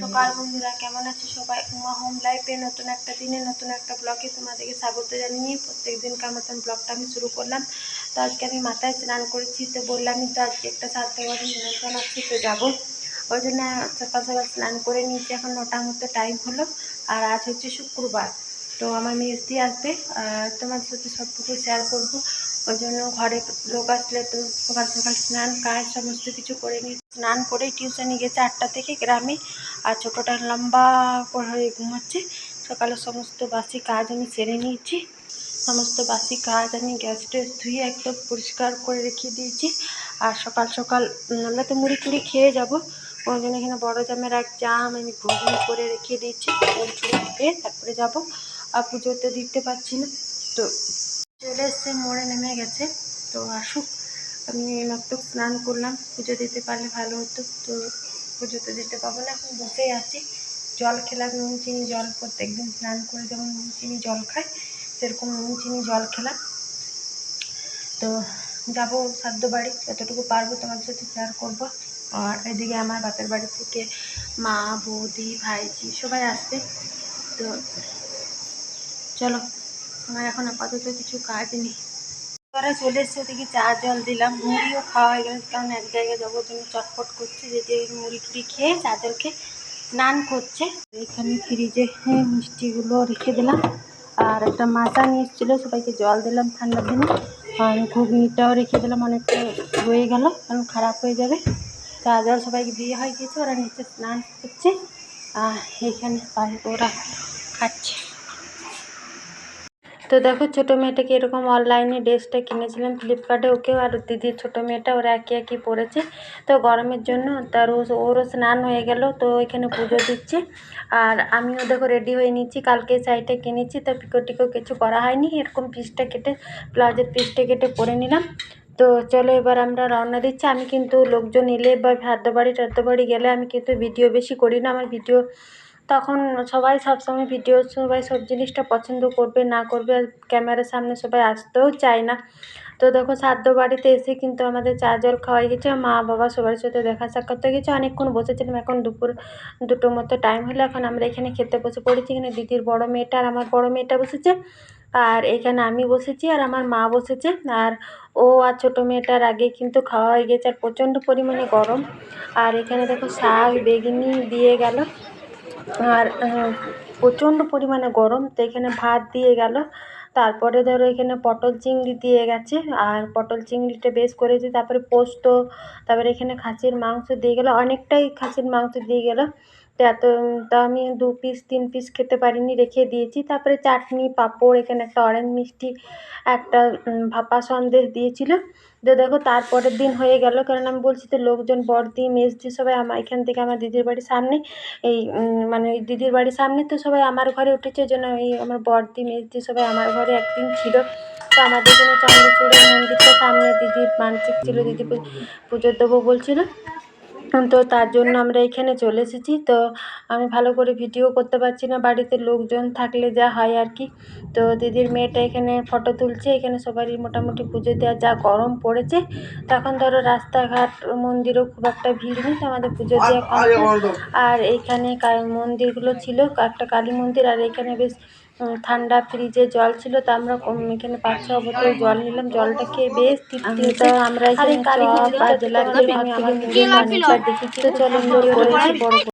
সকাল, বন্ধুরা, কেমন আছে সবাই? উমা হোম লাইফে নতুন একটা দিনে নতুন একটা ব্লগে তোমাদেরকে স্বাগত জানিয়ে প্রত্যেক দিনকার মতন ব্লগটা আমি শুরু করলাম। তো আজকে আমি মাথায় স্নান করেছি, তো বললামই তো আজকে একটা সাত বাড়ি নিমন্ত্রণ আছে, তো যাব। ওই জন্য সকাল সকাল স্নান করে নিয়েছি, এখন নটার মতো টাইম হলো। আর আজ হচ্ছে শুক্রবার, তো আমার মেজদি আসবে। তোমার সাথে সবটুকু শেয়ার করব। ওই জন্য ঘরে লোক আসলে তো সকাল সকাল স্নান, কাজ সমস্ত কিছু করে নিই স্নান করে টিউশনে গেছে আটটা থেকে গ্রামে। আর ছোটোটা লম্বা করে ঘুমাচ্ছে। সকালে সমস্ত বাসি কাজ আমি সেরে নিয়েছি। সমস্ত বাসি কাজ আমি গ্যাস ট্যাস ধুয়ে একদম পরিষ্কার করে রেখে দিয়েছি। আর সকাল সকাল আমরা তো মুড়ি টুড়ি খেয়ে যাব। ওই জন্য এখানে বড়ো জামের এক জাম আমি ঘুগনি করে রেখে দিয়েছি। তারপরে যাব। আর পুজো তো দিতে পারছি না। তো চলে এসছে, মোড়ে নেমে গেছে। তো আসুক, আমি মাত্র স্নান করলাম। পুজো দিতে পারলে ভালো হতো। তো পুজো তো দিতে পারব না, এখন বসেই আছি। জল খেলাম, নুন, চিনি, জল প্রত্যেকদিন স্নান করে যেমন নুন, চিনি, জল খাই, সেরকম নুন, চিনি, জল খেলাম। তো যাব সাধ্য বাড়ি, যতটুকু পারব তোমার সাথে শেয়ার করব। আর এদিকে আমার বাপের বাড়ি থেকে মা, বৌদি, ভাইজি সবাই আসবে। তো চলো। আমার এখন আপাতত কিছু কাজ নেই। ওরা চলে এসছে ওদিকে চা জল দিলাম মুড়িও খাওয়া হয়ে গেছে। কারণ এক জায়গায় যাব জন্য চটপট করছে যেতে মুড়ি টুড়ি খেয়ে চা জল খেয়ে স্নান করছে। এখানে ফ্রিজে হ্যাঁ, মিষ্টিগুলো রেখে দিলাম। আর একটা মাথা নিয়ে এসেছিল সবাইকে জল দিলাম ঠান্ডার দিনে। আর ঘুগনিটাও রেখে দিলাম অনেকটা রয়ে গেল কারণ খারাপ হয়ে যাবে। চা জল সবাইকে দিয়ে হয়ে গেছে ওরা নিচে স্নান করছে। আর এখানে বাইরে ওরা খাচ্ছে। তো দেখো ছোটো মেয়েটাকে এরকম অনলাইনে ড্রেসটা কিনেছিলাম ফ্লিপকার্টে ওকেও আর দিদির ছোটো মেয়েটা ওরা একই একই পরেছে। তো গরমের জন্য তার ওরও স্নান হয়ে গেল, তো এখানে পুজো দিচ্ছে। আর আমিও দেখো রেডি হয়ে নিচ্ছি, কালকে শাড়িটা কিনেছি, তো পিকো টিকো কিছু করা হয়নি, এরকম পিসটা কেটে ব্লাউজের পিসটা কেটে পরে নিলাম। তো চলো এবার আমরা রওনা দিচ্ছি। আমি কিন্তু লোকজন এলে বা ভাদ্য বাড়ি টাদ্য বাড়ি গেলে আমি কিন্তু ভিডিও বেশি করি না, আমার ভিডিও তখন সবাই সবসময় ভিডিও সবাই সব জিনিসটা পছন্দ করবে, না করবে, আর ক্যামেরার সামনে সবাই আসতেও চায় না। তো দেখো, সাধ্য বাড়িতে এসে কিন্তু আমাদের চা জল খাওয়াই গেছে মা বাবা সবার সাথে দেখা সাক্ষাৎ হয়ে গেছে। অনেকক্ষণ বসেছিলাম, এখন দুপুর দুটো মতো টাইম হলো, এখন আমরা এখানে খেতে বসে পড়েছি, এখানে দিদির বড় মেয়েটা আর আমার বড় মেয়েটা বসেছে। আর এখানে আমি বসেছি, আর আমার মা বসেছে, আর ও আর ছোটো মেয়েটার আগে কিন্তু খাওয়া হয়ে গেছে, আর প্রচণ্ড পরিমাণে গরম। আর এখানে দেখো শাক, বেগুনি দিয়ে গেল। আর প্রচণ্ড পরিমাণে গরম, তো এখানে ভাত দিয়ে গেল। তারপরে ধরো এখানে পটল চিংড়ি দিয়ে গেছে। আর পটল চিংড়িটা বেশ করেছে, তারপরে পোস্ত, তারপরে এখানে খাসির মাংস দিয়ে গেলো। অনেকটাই খাসির মাংস দিয়ে গেলো। এত তা আমি দু পিস তিন পিস খেতে পারিনি, রেখে দিয়েছি। তারপরে চাটনি, পাঁপড়, এখানে একটা অরেঞ্জ মিষ্টি, একটা ভাপা সন্দেশ দিয়েছিল। তো দেখো, তারপরের দিন হয়ে গেল। কারণ আমি বলছি তো, লোকজন, বড়দি, মেজদি সবাই আমার এখান থেকে আমার দিদির বাড়ির সামনে, এই মানে ওই দিদির বাড়ির সামনে তো সবাই আমার ঘরে উঠেছে। জন্য এই আমার বড়দি, মেজদি সবাই আমার ঘরে একদিন ছিল। তো আমাদের জন্য চন্দ্রচূড়ের মন্দিরটা সামনে দিদির মানসিক ছিল। দিদি পুজো দেবো বলছিল। তো তার জন্য আমরা এখানে চলে এসেছি। তো আমি ভালো করে ভিডিও করতে পারছি না। বাড়িতে লোকজন থাকলে যা হয় আর কি। তো দিদির মেয়েটা এখানে ফটো তুলছে। এখানে সবারই মোটামুটি পুজো দেওয়া যা গরম পড়েছে। তখন ধরো রাস্তাঘাট মন্দিরেও খুব একটা ভিড় নেই। তো আমাদের পুজো দেওয়া আর এইখানে মন্দিরগুলো ছিল। একটা কালী মন্দির। আর এখানে বেশ ঠান্ডা ফ্রিজে জল ছিল তা আমরা এখানে পাঁচ ছ বোতল জল নিলাম। জলটা খেয়ে বেশ তৃপ্তি হতো আমরা এখানে চপ আর জিলাপি আমি আমার মুড়ি দেখেছি তো চলো ভিডিও করেছি বড়।